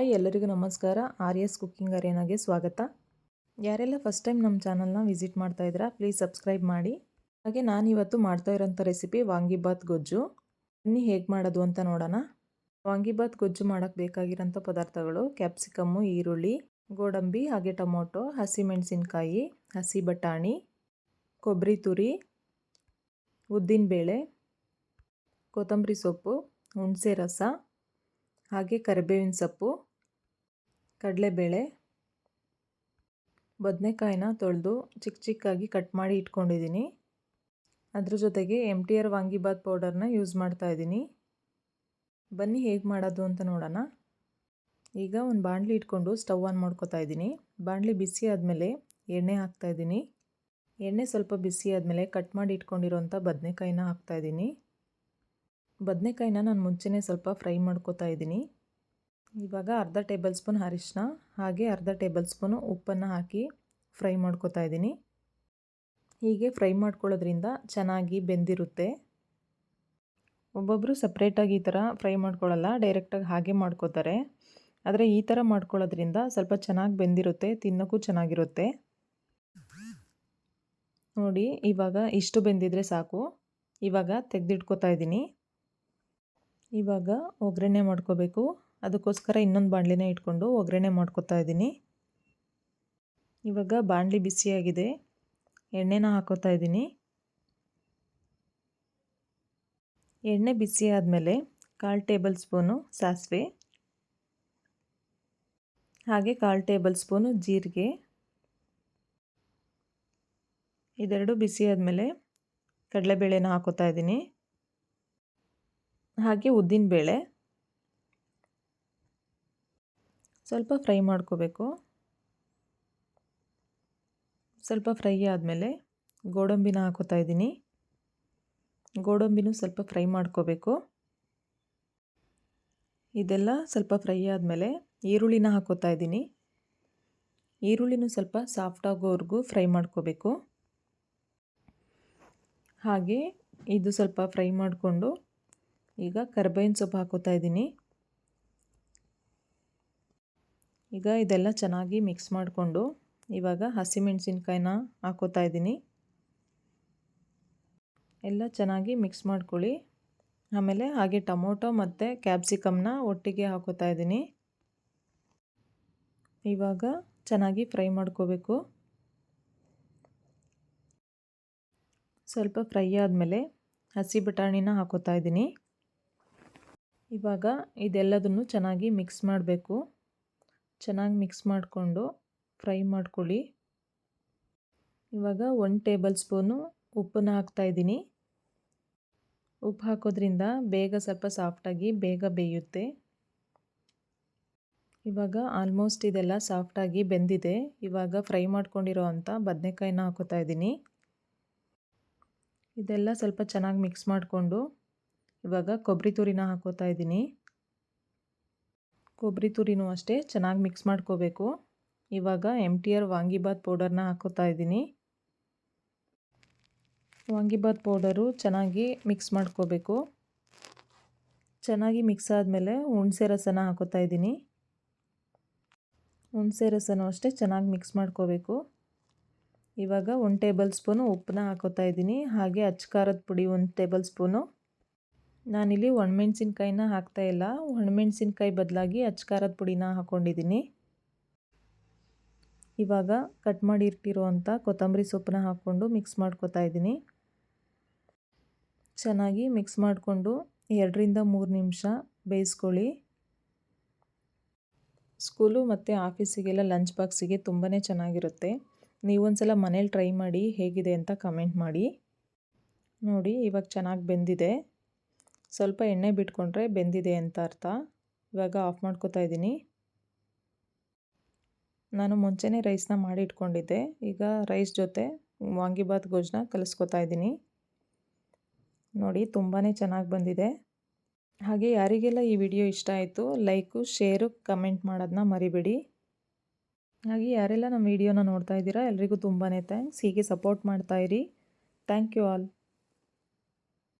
Hi ಎಲ್ಲರಿಗೂ ನಮಸ್ಕಾರ. R S cooking ಅರೇನಾಗೆ ಸ್ವಾಗತ. ಯಾರೆಲ್ಲ ಫಸ್ಟ್ ಟೈಮ್ ನಮ್ಮ ಚಾನಲ್ನ ವಿಸಿಟ್ ಮಾಡ್ತಾ ಇದ್ದೀರಾ ಪ್ಲೀಸ್ ಸಬ್ಸ್ಕ್ರೈಬ್ ಮಾಡಿ. ಹಾಗೆ ನಾನು ಇವತ್ತು ಮಾಡ್ತಾ ಇರೋಂಥ ರೆಸಿಪಿ ವಾಂಗಿಬಾತ್ ಗೊಜ್ಜು. ಬನ್ನಿ ಹೇಗೆ ಮಾಡೋದು ಅಂತ ನೋಡೋಣ. ವಾಂಗಿಬಾತ್ ಗೊಜ್ಜು ಮಾಡೋಕ್ಕೆ ಬೇಕಾಗಿರೋಂಥ ಪದಾರ್ಥಗಳು ಕ್ಯಾಪ್ಸಿಕಮ್ಮು ಈರುಳ್ಳಿ, ಗೋಡಂಬಿ, ಹಾಗೆ ಟೊಮೊಟೊ ಹಸಿಮೆಣಸಿನ್ಕಾಯಿ ಹಸಿ ಬಟಾಣಿ ಕೊಬ್ಬರಿ ತುರಿ ಉದ್ದಿನಬೇಳೆ ಕೊತ್ತಂಬರಿ ಸೊಪ್ಪು, ಹುಣಸೆ ರಸ, ಹಾಗೆ ಕರಿಬೇವಿನ ಸೊಪ್ಪು. ಕಡಲೆಬೇಳೆ, ಬದನೆಕಾಯಿನ ತೊಳೆದು ಚಿಕ್ಕ ಚಿಕ್ಕಾಗಿ ಕಟ್ ಮಾಡಿ ಇಟ್ಕೊಂಡಿದ್ದೀನಿ. ಅದ್ರ ಜೊತೆಗೆ ಎಂ ಟಿ ಆರ್ ವಾಂಗಿಬಾತ್ ಪೌಡರ್ನ ಯೂಸ್ ಮಾಡ್ತಾ ಇದ್ದೀನಿ. ಬನ್ನಿ ಹೇಗೆ ಮಾಡೋದು ಅಂತ ನೋಡೋಣ. ಈಗ ಒಂದು ಬಾಣಲಿ ಇಟ್ಕೊಂಡು ಸ್ಟವ್ ಆನ್ ಮಾಡ್ಕೋತಾ ಇದ್ದೀನಿ. ಬಾಣಲಿ ಬಿಸಿ ಆದಮೇಲೆ ಎಣ್ಣೆ ಹಾಕ್ತಾಯಿದ್ದೀನಿ ಎಣ್ಣೆ ಸ್ವಲ್ಪ ಬಿಸಿ ಆದಮೇಲೆ ಕಟ್ ಮಾಡಿ ಇಟ್ಕೊಂಡಿರೋಂಥ ಬದನೆಕಾಯಿನ ಹಾಕ್ತಾಯಿದ್ದೀನಿ ಬದನೆಕಾಯಿನ ನಾನು ಮುಂಚೆನೇ ಸ್ವಲ್ಪ ಫ್ರೈ ಮಾಡ್ಕೋತಾ ಇದ್ದೀನಿ. ಇವಾಗ ಅರ್ಧ ಟೇಬಲ್ ಸ್ಪೂನ್ ಅರಿಶಿನ ಹಾಗೆ ಅರ್ಧ ಟೇಬಲ್ ಸ್ಪೂನು ಉಪ್ಪನ್ನು ಹಾಕಿ ಫ್ರೈ ಮಾಡ್ಕೋತಾ ಇದ್ದೀನಿ. ಹೀಗೆ ಫ್ರೈ ಮಾಡ್ಕೊಳ್ಳೋದ್ರಿಂದ ಚೆನ್ನಾಗಿ ಬೆಂದಿರುತ್ತೆ. ಒಬ್ಬೊಬ್ಬರು ಸಪ್ರೇಟಾಗಿ ಈ ಥರ ಫ್ರೈ ಮಾಡ್ಕೊಳ್ಳಲ್ಲ ಡೈರೆಕ್ಟಾಗಿ ಹಾಗೆ ಮಾಡ್ಕೋತಾರೆ. ಆದರೆ ಈ ಥರ ಮಾಡ್ಕೊಳ್ಳೋದ್ರಿಂದ ಸ್ವಲ್ಪ ಚೆನ್ನಾಗಿ ಬೆಂದಿರುತ್ತೆ, ತಿನ್ನೋಕ್ಕೂ ಚೆನ್ನಾಗಿರುತ್ತೆ. ನೋಡಿ, ಇವಾಗ ಇಷ್ಟು ಬೆಂದಿದ್ರೆ ಸಾಕು. ಇವಾಗ ತೆಗೆದಿಟ್ಕೋತಾ ಇದ್ದೀನಿ. ಇವಾಗ ಒಗ್ಗರಣೆ ಮಾಡ್ಕೋಬೇಕು. ಅದಕ್ಕೋಸ್ಕರ ಇನ್ನೊಂದು ಬಾಣಲಿನ ಇಟ್ಕೊಂಡು ಒಗ್ಗರಣೆ ಮಾಡ್ಕೋತಾ ಇದ್ದೀನಿ. ಇವಾಗ ಬಾಣಲಿ ಬಿಸಿಯಾಗಿದೆ. ಎಣ್ಣೆನ ಹಾಕೋತಾ ಇದ್ದೀನಿ. ಎಣ್ಣೆ ಬಿಸಿ ಆದಮೇಲೆ ಕಾಲು ಟೇಬಲ್ ಸ್ಪೂನು ಸಾಸಿವೆ, ಹಾಗೆ ಕಾಲು ಟೇಬಲ್ ಸ್ಪೂನು ಜೀರಿಗೆ. ಇದೆರಡು ಬಿಸಿ ಆದಮೇಲೆ ಕಡಲೆಬೇಳೆನ ಹಾಕೋತಾ ಇದ್ದೀನಿ. ಹಾಗೆ ಉದ್ದಿನಬೇಳೆ ಸ್ವಲ್ಪ ಫ್ರೈ ಮಾಡ್ಕೋಬೇಕು. ಸ್ವಲ್ಪ ಫ್ರೈ ಆದಮೇಲೆ ಗೋಡಂಬಿನ ಹಾಕೋತಾ ಇದ್ದೀನಿ. ಗೋಡಂಬಿನೂ ಸ್ವಲ್ಪ ಫ್ರೈ ಮಾಡ್ಕೋಬೇಕು. ಇದೆಲ್ಲ ಸ್ವಲ್ಪ ಫ್ರೈ ಆದಮೇಲೆ ಈರುಳ್ಳಿನ ಹಾಕೋತಾ ಇದ್ದೀನಿ. ಈರುಳ್ಳಿನೂ ಸ್ವಲ್ಪ ಸಾಫ್ಟ್ ಆಗೋವರೆಗೂ ಫ್ರೈ ಮಾಡ್ಕೋಬೇಕು. ಹಾಗೆ ಇದು ಸ್ವಲ್ಪ ಫ್ರೈ ಮಾಡಿಕೊಂಡು ಈಗ ಕರ್ಬೇವಿನ ಸೊಪ್ಪು ಹಾಕೋತಾ ಇದ್ದೀನಿ. ಈಗ ಇದೆಲ್ಲ ಚೆನ್ನಾಗಿ ಮಿಕ್ಸ್ ಮಾಡಿಕೊಂಡು ಇವಾಗ ಹಸಿಮೆಣಸಿನ್ಕಾಯಿನ ಹಾಕೋತಾ ಇದ್ದೀನಿ. ಎಲ್ಲ ಚೆನ್ನಾಗಿ ಮಿಕ್ಸ್ ಮಾಡ್ಕೊಳ್ಳಿ. ಆಮೇಲೆ ಹಾಗೆ ಟೊಮೊಟೊ ಮತ್ತು ಕ್ಯಾಪ್ಸಿಕಮ್ನ ಒಟ್ಟಿಗೆ ಹಾಕೋತಾ ಇದ್ದೀನಿ. ಇವಾಗ ಚೆನ್ನಾಗಿ ಫ್ರೈ ಮಾಡ್ಕೋಬೇಕು. ಸ್ವಲ್ಪ ಫ್ರೈ ಆದಮೇಲೆ ಹಸಿ ಬಟಾಣಿನ ಹಾಕೋತಾ ಇದ್ದೀನಿ. ಇವಾಗ ಇದೆಲ್ಲದನ್ನು ಚೆನ್ನಾಗಿ ಮಿಕ್ಸ್ ಮಾಡಬೇಕು. ಚೆನ್ನಾಗಿ ಮಿಕ್ಸ್ ಮಾಡಿಕೊಂಡು ಫ್ರೈ ಮಾಡ್ಕೊಳ್ಳಿ. ಇವಾಗ ಒನ್ ಟೇಬಲ್ ಸ್ಪೂನು ಉಪ್ಪನ್ನ ಹಾಕ್ತಾಯಿದ್ದೀನಿ ಉಪ್ಪು ಹಾಕೋದ್ರಿಂದ ಬೇಗ ಸ್ವಲ್ಪ ಸಾಫ್ಟಾಗಿ ಬೇಗ ಬೇಯುತ್ತೆ. ಇವಾಗ ಆಲ್ಮೋಸ್ಟ್ ಇದೆಲ್ಲ ಸಾಫ್ಟಾಗಿ ಬೆಂದಿದೆ. ಇವಾಗ ಫ್ರೈ ಮಾಡ್ಕೊಂಡಿರೋ ಅಂಥ ಬದನೆಕಾಯಿನ ಹಾಕೋತಾ ಇದ್ದೀನಿ. ಇದೆಲ್ಲ ಸ್ವಲ್ಪ ಚೆನ್ನಾಗಿ ಮಿಕ್ಸ್ ಮಾಡಿಕೊಂಡು ಇವಾಗ ಕೊಬ್ಬರಿ ತುರಿನ ಹಾಕೋತಾ ಇದ್ದೀನಿ. ಕೊಬ್ಬರಿ ತುರಿನೂ ಅಷ್ಟೇ ಚೆನ್ನಾಗಿ ಮಿಕ್ಸ್ ಮಾಡ್ಕೋಬೇಕು. ಇವಾಗ ಎಂ ಟಿ ಆರ್ ವಾಂಗಿಬಾತ್ ಪೌಡರ್ನ ಹಾಕೋತಾ ಇದ್ದೀನಿ. ವಾಂಗಿಬಾತ್ ಪೌಡರು ಚೆನ್ನಾಗಿ ಮಿಕ್ಸ್ ಮಾಡ್ಕೋಬೇಕು. ಚೆನ್ನಾಗಿ ಮಿಕ್ಸ್ ಆದಮೇಲೆ ಹುಣಸೆ ರಸನ ಹಾಕೋತಾ ಇದ್ದೀನಿ. ಹುಣಸೆ ರಸನೂ ಅಷ್ಟೇ ಚೆನ್ನಾಗಿ ಮಿಕ್ಸ್ ಮಾಡ್ಕೋಬೇಕು. ಇವಾಗ ಒಂದು ಟೇಬಲ್ ಸ್ಪೂನು ಉಪ್ಪನ್ನ ಹಾಕೋತಾ ಇದ್ದೀನಿ. ಹಾಗೆ ಅಚ್ಕಾರದ ಪುಡಿ ಒಂದು ಟೇಬಲ್ ಸ್ಪೂನು. ನಾನಿಲ್ಲಿ ಒಣಮೆಣ್ಸಿನ್ಕಾಯಿನ ಹಾಕ್ತಾಯಿಲ್ಲ ಒಣಮೆಣ್ಸಿನ್ಕಾಯಿ ಬದಲಾಗಿ ಅಚ್ಕಾರದ ಪುಡಿನ ಹಾಕ್ಕೊಂಡಿದ್ದೀನಿ ಇವಾಗ ಕಟ್ ಮಾಡಿ ಕೊತ್ತಂಬರಿ ಸೊಪ್ಪನ್ನ ಹಾಕ್ಕೊಂಡು ಮಿಕ್ಸ್ ಮಾಡ್ಕೊತಾ ಇದ್ದೀನಿ. ಚೆನ್ನಾಗಿ ಮಿಕ್ಸ್ ಮಾಡಿಕೊಂಡು ಎರಡರಿಂದ ಮೂರು ನಿಮಿಷ ಬೇಯಿಸ್ಕೊಳ್ಳಿ. ಸ್ಕೂಲು ಮತ್ತು ಆಫೀಸಿಗೆಲ್ಲ ಲಂಚ್ ಬಾಕ್ಸಿಗೆ ತುಂಬಾ ಚೆನ್ನಾಗಿರುತ್ತೆ. ನೀವೊಂದ್ಸಲ ಮನೇಲಿ ಟ್ರೈ ಮಾಡಿ ಹೇಗಿದೆ ಅಂತ ಕಮೆಂಟ್ ಮಾಡಿ. ನೋಡಿ, ಇವಾಗ ಚೆನ್ನಾಗಿ ಬೆಂದಿದೆ. ಸ್ವಲ್ಪ ಎಣ್ಣೆ ಬಿಟ್ಕೊಂಡ್ರೆ ಬೆಂದಿದೆ ಅಂತ ಅರ್ಥ. ಇವಾಗ ಆಫ್ ಮಾಡ್ಕೋತಾ ಇದ್ದೀನಿ. ನಾನು ಮುಂಚೆನೇ ರೈಸ್ನ ಮಾಡಿ ಇಟ್ಕೊಂಡಿದ್ದೆ. ಈಗ ರೈಸ್ ಜೊತೆ ವಾಂಗಿಬಾತ್ ಗೊಜ್ಜನ್ನ ಕಲಿಸ್ಕೊತಾ ಇದ್ದೀನಿ. ನೋಡಿ ತುಂಬಾ ಚೆನ್ನಾಗಿ ಬಂದಿದೆ. ಹಾಗೆ ಯಾರಿಗೆಲ್ಲ ಈ ವಿಡಿಯೋ ಇಷ್ಟ ಆಯಿತು, ಲೈಕು, ಶೇರು, ಕಮೆಂಟ್ ಮಾಡೋದನ್ನ ಮರಿಬೇಡಿ. ಹಾಗೆ ಯಾರೆಲ್ಲ ನಮ್ಮ ವಿಡಿಯೋನ ನೋಡ್ತಾ ಇದ್ದೀರಾ, ಎಲ್ರಿಗೂ ತುಂಬಾ ಥ್ಯಾಂಕ್ಸ್. ಹೀಗೆ ಸಪೋರ್ಟ್ ಮಾಡ್ತಾಯಿರಿ ಥ್ಯಾಂಕ್ ಯು ಆಲ್.